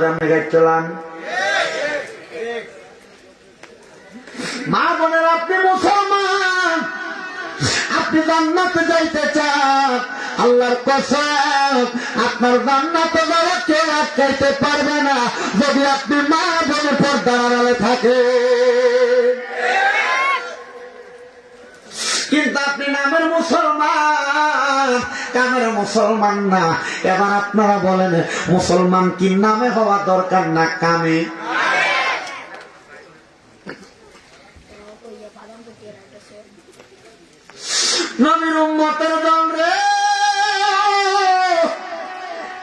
রান্না চালান। মা বোনের, আপনি মুসলমান। আপনি জান্নাতে যাইতে চান। আল্লাহর কসম, আপনার জান্নাতে যাওয়া কেউ আটকাইতে পারবে না। যদি আপনি মা বোনের পর দাঁড়ালে থাকে মুসলমান মুসলমান না? এবার আপনারা বলেন, মুসলমান কি নামে হওয়া দরকার না কামে?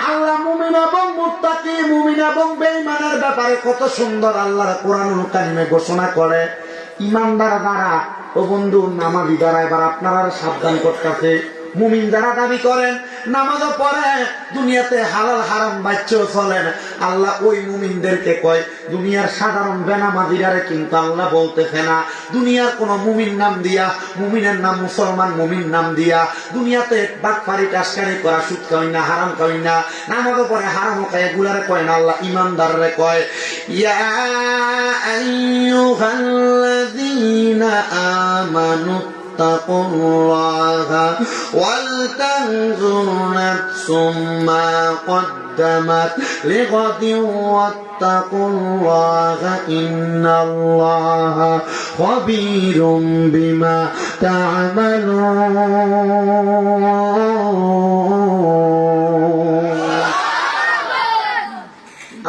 আল্লাহ কত সুন্দর ঘোষণা করে। ইমানদার দ্বারা ও বন্ধু, নামাজি দ্বারা এবার আপনারা সাবধান করতেছে। মুমিন যারা দাবি করেন, নামাজও পড়ে, দুনিয়াতে হালাল হারাম বাচ্চাও চলেন। আল্লাহ ওই মুমিনদেরকে কয়, দুনিয়ার সাধারণ বেনামাজিরারে কিন্তু আল্লাহ বলতেছে না। দুনিয়ার কোন মুমিন নাম দিয়া, মুমিনের নাম মুসলমান মুমিন নাম দিয়া, দুনিয়াতে বাটপারি টাসকারি করা সুদ খাই না, হারাম খাই না, নামাজও পরে হারামও খায়, এগুলারে কয় না, আল্লাহ ইমানদাররে কয়, ইয়া আইয়ুহাল্লাযীনা আমানু اتقوا الله ولتنظر نفس ما قدمت لغد واتقوا الله إن الله خبير بما تعملون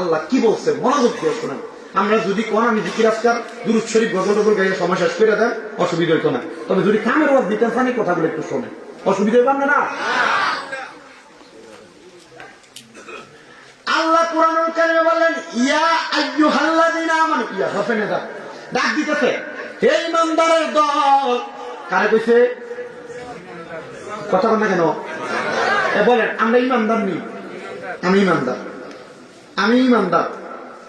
আল্লাহ কি বলছে মনোযোগ দিয়ে শোনেন আমরা যদি কোন আমি জিকির আজকার দুরুদ শরীফ, গজল টজল গাইয়ে সময় শেষ করে দেন, অসুবিধা হইতো না। তবে যদি কামের ওয়াজ দিতেন, ফানি কথাগুলো একটু শোনেন। অসুবিধা হইতাম না আল্লাহ কোরআনুল কারিমে বললেন, ইয়া আইয়ুহাল্লাযীনা আমানু, ইয়া হফেনে দা ডাক দিতেছে, হে ইমানদারের দল। কারে কইছে? কথা বল না কেন? বলেন, আমরা ইমানদার নি। আমি ইমানদার। আমি ইমানদার।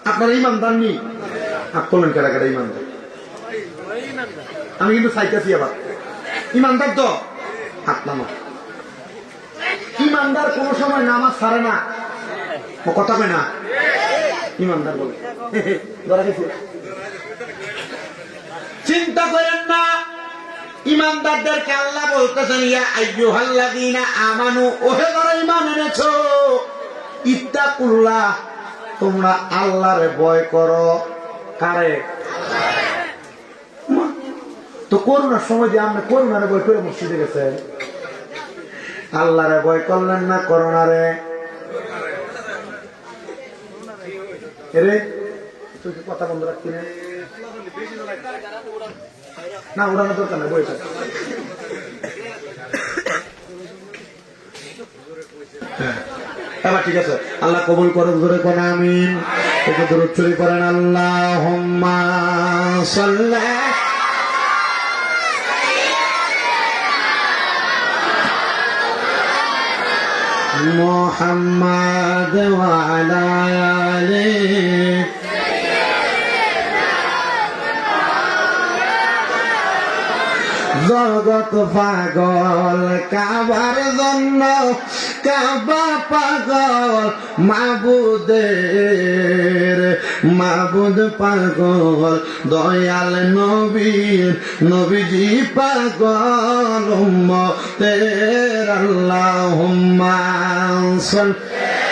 আপনারা ইমানদার নি হাত করলেন কেডা ইমানদার আমি কিন্তু চাইতেছি আবার। ইমানদার তো? হাত নামা ইমানদার কোন সময় নামাজ ছাড়ে না। কথা কয় না? ইমানদার বলে। ধরা গেছে। চিন্তা করেন না। ইমানদারদেরকে আল্লাহ বলতেছেন, ইয়া আইয়ুহাল্লাযীনা আমানু ওহে যারা ঈমান এনেছো, ইত্তাকুল্লাহ। তোমরা আল্লাহরে ভয় করো। কারে? তো করোনার সময় যে আমরা করোনারে ভয় করে মসজিদে গেছে আল্লাহরে ভয় করলেন না করোনারে? এরে, তুই কথা বন্ধ না? না নেই, বই হ্যাঁ। এবার ঠিক আছে। আল্লাহ কবুল করুক ধরে কোন আমিন। একে দূর চুরি করেন আল্লাহ মোহাম্মদ আলা আলী জগৎ পাগল, কাবার জন্য, কাবা পাগল, মাবুদের, মাবুদ পাগল, দয়াল নবীর, নবীজি পাগল, উম্মতের আল্লাহুম্মা সাল্লি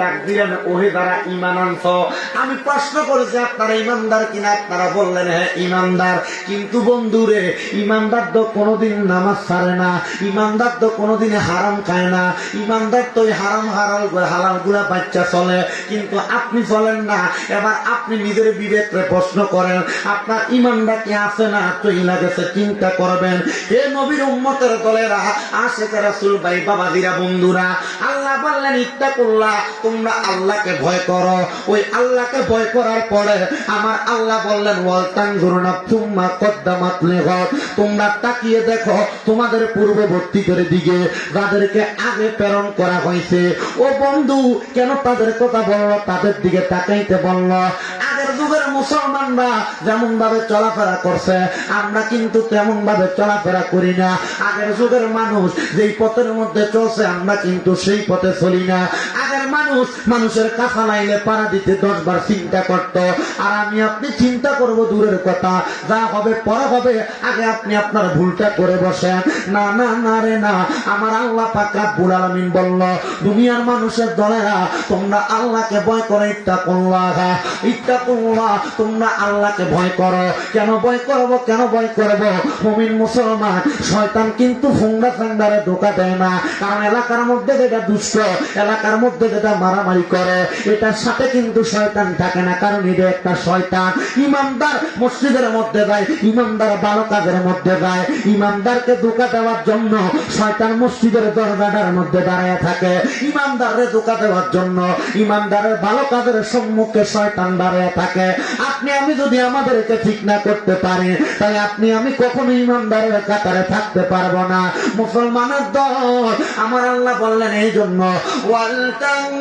ডাক দিলেন, ওহে দ্বারা ইমান আনছ, আমি প্রশ্ন করেছি আপনারা ইমানদার কিনা? আপনারা বললেন হ্যাঁ ইমানদার কিন্তু বন্ধুরে ইমানদার তো কোনোদিন নামাজ ছাড়ে না ইমানদার তো কোনোদিন হারাম খায় না ইমানদার তো হারাম হারালগুলা বাচ্চা চলে। কিন্তু আপনি চলেন না, এবার আপনি নিজের বিবেকরে প্রশ্ন করেন, আপনার ইমানটা কি আছে না চইলা গেছে চিন্তা করবেন। হে নবীর উম্মতের দলেরা, আশেখ রাসুল, ভাই বাবাদিরা বন্ধুরা, আল্লাহ বললেন ইত্যা করলা তোমরা আল্লাহকে ভয় করো। ওই আল্লাহকে ভয় করার পরে আমার আল্লাহ বললেন ওয়ালতাং ধরুনা তুম্মা কদ্দামাত লেখত তোমরা তাকিয়ে দেখো তোমাদের পূর্ববর্তী করে দিকে যাদেরকে আগে প্রেরণ করা হয়েছে। ও বন্ধু, কেন তাদের কথা বলল তাদের দিকে তাকাইতে বলল আগের যুগের মুসলমানরা যেমন ভাবে চলাফেরা করছে, আমরা কিন্তু তেমন ভাবে চলাফেরা করি না। আগের যুগের মানুষ যেই পথের মধ্যে চলছে, আমরা কিন্তু সেই পথে চলি না। মানুষ, মানুষের কাছা লাইলে পাড়া দিতে দশ বার চিন্তা করত। আর আমি আপনি চিন্তা করব দূরের কথা। যা হবে, পরে হবে। আগে আপনি আপনার ভুলটা করে বসেন। না না না রে, না। আমার আল্লাহ পাক রাব্বুল আলামিন বলল, দুনিয়ার মানুষের দলেরা, তোমরা আল্লাহকে ভয় করে ইত্যা করল্লাহ ইত্যা করল্লাহ তোমরা আল্লাহকে ভয় করো। কেন ভয় করব, কেন ভয় করব? মুমিন মুসলমান, শয়তান কিন্তু ফুঙ্গা ফাঙ্গারে ধোকা দেয় না। কারণ এলাকার মধ্যে যেটা দুষ্ট, এলাকার মধ্যে যেটা মারামারি করে। এটার সাথে কিন্তু শয়তান থাকে না, কারণ এটা একটা শয়তান। ইমানদার মসজিদের মধ্যে যায়, ইমানদার ভালো কাজের মধ্যে যায়। ইমানদারকে ধোকা দেওয়ার জন্য শয়তান মসজিদের দরজাটার মধ্যে দাঁড়ায় থাকে। ইমানদারে ধোকা দেওয়ার জন্য, ইমানদারের ভালো কাজের সম্মুখে শয়তান দাঁড়ায় থাকে। আপনি, আমি যদি আমাদেরকে ঠিক না করতে পারি তাই আপনি, আমি কখনো ইমানদারের কাতারে থাকতে পারব না। মুসলমানের দল, আমার আল্লাহ বললেন এই জন্য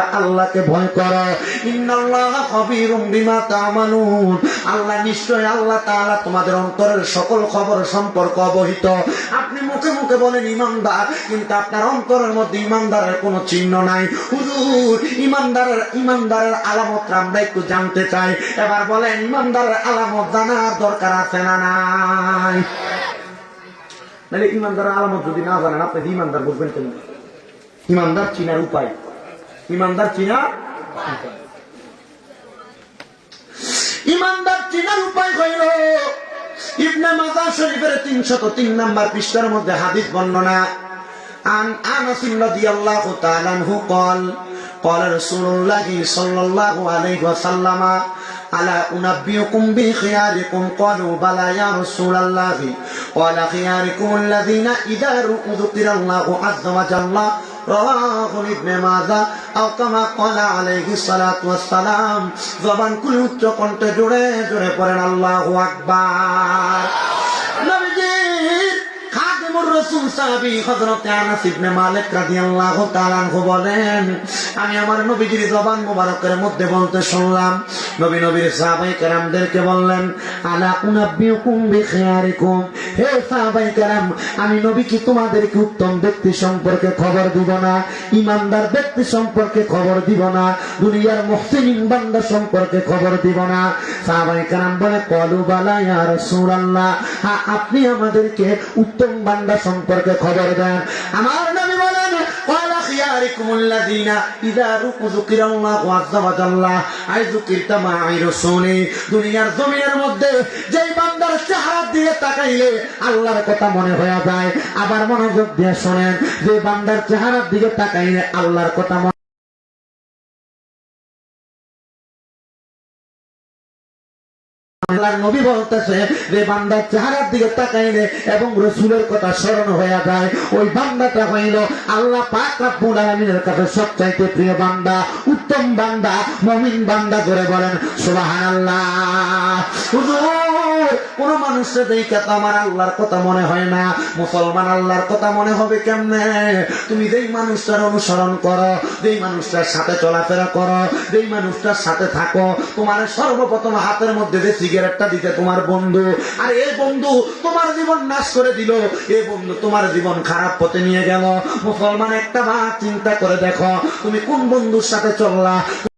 তোমরা আল্লাহকে ভয় করো। আল্লাহ নিশ্চয় আল্লাহ তাআলা তোমাদের অন্তরের সকল খবর সম্পর্ক অবহিত। আপনি মুখে মুখে বলেন, ইমানদার। কিন্তু আপনার অন্তরের মধ্যে ইমানদারের কোনো চিহ্ন নাই। হুজুর, ইমানদারের ইমানদারের আলামত আমরা একটু জানতে চাই। এবার বলেন, ইমানদারের আলামত জানার দরকার আছে না নাই? নাহলে ইমানদারের আলামত যদি না জানেন, আপনি ইমানদার বুঝবেন কেন? ইমানদার চিনার উপায়। ইমানদার চিনা ইমানদার চিনার উপায় হইল ইবনে মাজা শরীফের তিনশত তিন নাম্বার পৃষ্ঠার মধ্যে হাদিস বর্ণনা عن انس رضي الله تعالى عنه قال قال رسول الله صلى الله عليه وسلم ألا أنبئكم بخياركم قالوا بلى يا رسول الله قال خياركم الذين إذا ذكر الله عز وجل রাহু ইবনে মাজা আও কামা জবান খুলে উচ্চ কণ্ঠে জোরে জোরে পড়েন, আল্লাহু আকবার। বলেন, আমি আমার নবীজির জবান মোবারকের মধ্যে বলতে শুনলাম। নবী নবীর সাহাবায়ে কেরামদেরকে বললেন, আলা উনাব্বিউকুম বিখিয়ারিকুম। আমি নবী কি তোমাদেরকে উত্তম ব্যক্তি সম্পর্কে খবর দিব না, ইমানদার ব্যক্তি সম্পর্কে খবর দিব না, দুনিয়ার মুহসিন বান্দা সম্পর্কে খবর দিব না। সাহাবাই কারাম বলে, কলু বালা হ্যাঁ আপনি আমাদেরকে উত্তম বান্দা সম্পর্কে খবর দেন। আমার আলাইকুমুল্লাযিনা দুনিয়ার জমিনের মধ্যে যেই বান্দার চেহারা দিয়ে তাকাইলে আল্লাহর কথা মনে হয়ে যায়। আবার মনোযোগ দিয়ে শোনেন, যে বান্দার চেহারার দিকে তাকাইলে আল্লাহর কথা আল্লাহর নবী বলতেছে, যে বান্দার চেহারার দিকে তাকাইলে এবং রসুলের কথা স্মরণ হয়ে যায়। ওই বান্দাটা হইল আল্লাহ পাক রাব্বুল আলামিনের কাছে সবচাইতে প্রিয় বান্দা, উত্তম বান্দা, মুমিন বান্দা করে বলেন, সুবহানাল্লাহ। কোন মানুষের দেখে তো আমার আল্লাহর কথা মনে হয় না। মুসলমান আল্লাহর কথা মনে হবে কেমনে? তুমি যেই মানুষটার অনুসরণ করো, যেই মানুষটার সাথে চলাফেরা করো, যেই মানুষটার সাথে থাকো, তোমার সর্বপ্রথম হাতের মধ্যে যে সিগারেটটা দিতে তোমার বন্ধু। আর এই বন্ধু, তোমার জীবন নাশ করে দিল। এই বন্ধু, তোমার জীবন খারাপ পথে নিয়ে গেল। মুসলমান একটা মা চিন্তা করে দেখো, তুমি কোন বন্ধুর সাথে চললা?